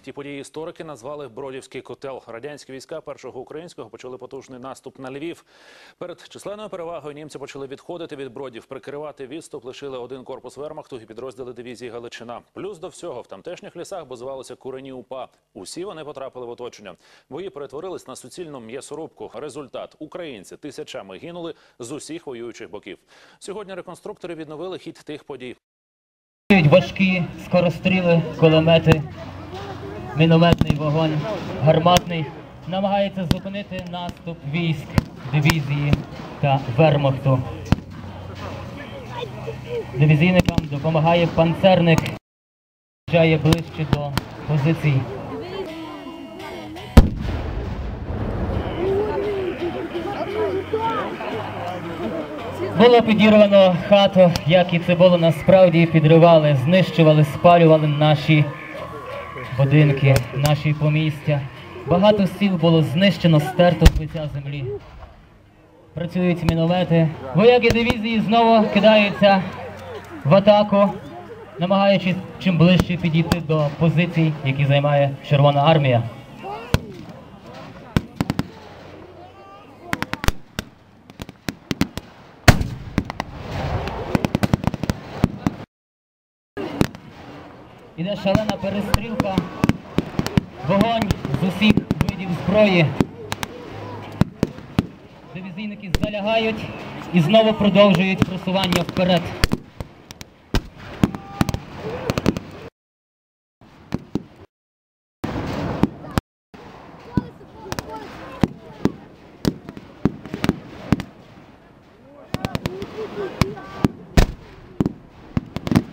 Ті події історики назвали Бродівський котел. Радянські війська першого українського почали потужний наступ на Львів. Перед численною перевагою німці почали відходити від бродів. Прикривати відступ лишили один корпус вермахту і підрозділи дивізії Галичина. Плюс до всього в тамтешніх лісах базувалися курені упа. Усі вони потрапили в оточення. Бої перетворились на суцільну м'ясорубку. Результат українці тисячами гинули з усіх воюючих боків. Сьогодні реконструктори відновили хід тих подій. Важкі скоростріли, кулемети, мінометний вогонь, гарматний. Намагається зупинити наступ військ, дивізії та вермахту. Дивізійникам допомагає панцерник, приїжджає ближче до позицій. Було підірвано хату, як і це було насправді підривали, знищували, спалювали наші будинки, наші помістя. Багато сіл було знищено, стерто з лиця землі. Працюють міномети. Вояки дивізії знову кидаються в атаку, намагаючись чим ближче підійти до позицій, які займає Червона армія. Іде шалена перестрілка, вогонь з усіх видів зброї. Дивізійники залягають і знову продовжують просування вперед.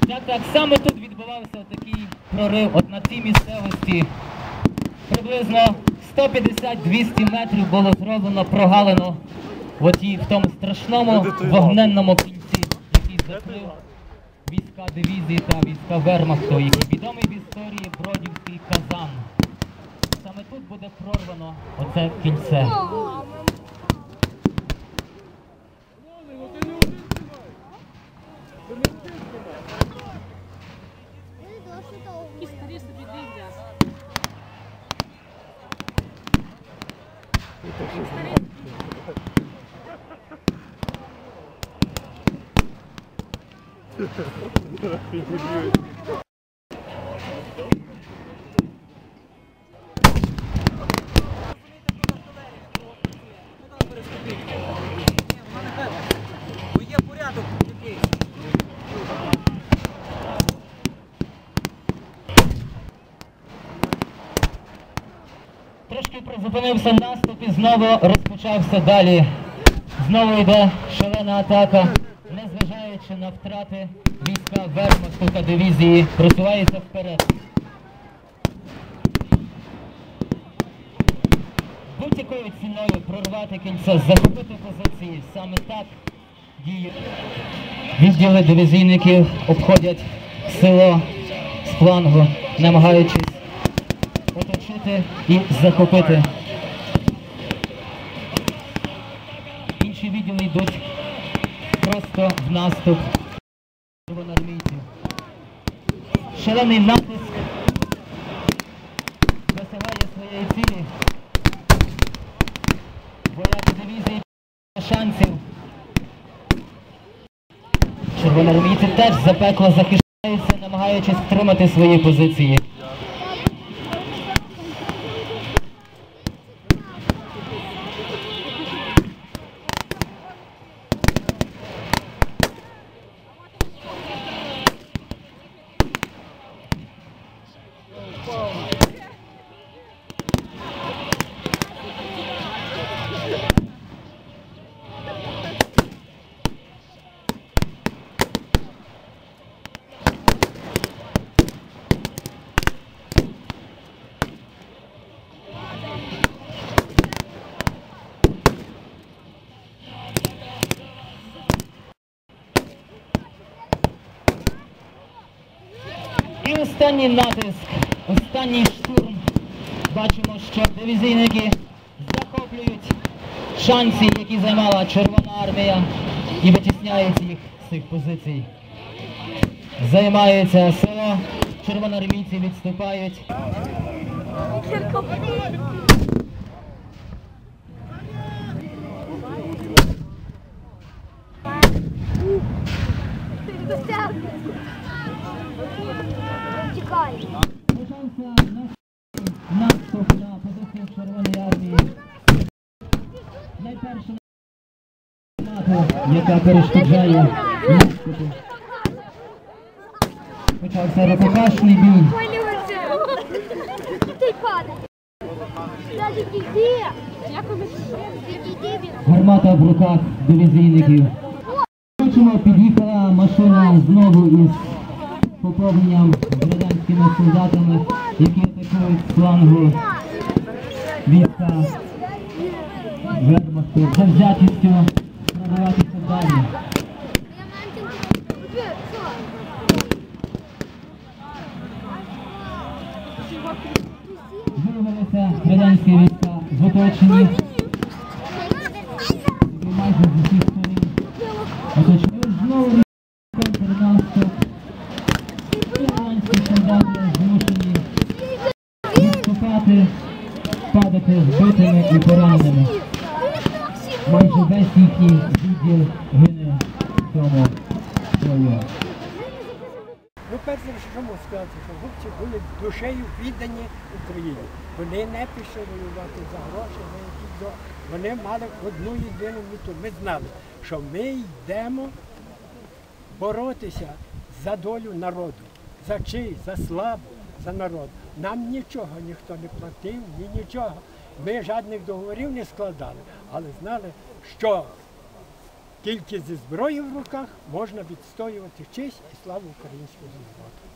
Так, так, саме тут відбувався такий прорив. От на цій місцевості приблизно 150-200 метрів було зроблено прогалину в, отій, в тому страшному вогненному кінці, який закрив війська дивізії та війська Вермахту, який відомий в історії Бродівський казан. Саме тут буде прорвано оце кільце. Трошки призупинився наступ і знову розпочався далі. Знову йде шалена атака. Незважаючи на втрати, війська Вермахту та дивізії просуваються вперед. Будь-якою ціною прорвати кільце, захопити позиції. Саме так діє. Відділи дивізійників обходять село з флангу, намагаючись оточити і захопити. Інші відділи йдуть просто в наступ червоноармійців. Шалений натиск досягає своєї цілі. Вояки дивізії шансів. Червоноармійці теж запекло захищаються, намагаючись втримати свої позиції. І останній натиск, останній штурм. Бачимо, що дивізійники захоплюють шанси, які займала Червона армія, і витісняють їх з цих позицій. Займається село, червоноармійці відступають. Тікай. Яка перешкоджає наступу. Почався рукопашний бій. Гармата в руках дивізійників. Бачимо, під'їхала машина знову із поповненням радянськими солдатами, які атакують флангу війська. Вермахту. За взятістю Виявилися радянські війська в оточенні, які майже з усіх сторін оточили знову контрнаступ. Радянські солдати змушені відступати, падати збитими і пораненими. Майже весь їхній відділ гине в цьому бою. Ну, перше, що можу сказати, що хлопці були душею віддані Україні. Вони не пішли воювати за гроші, за. Вони мали одну єдину мету. Ми знали, що ми йдемо боротися за долю народу, за честь, за славу, за народ. Нам нічого ніхто не платив, ні нічого. Ми жодних договорів не складали, але знали, що тільки зі зброєю в руках можна відстоювати честь і славу українського народу.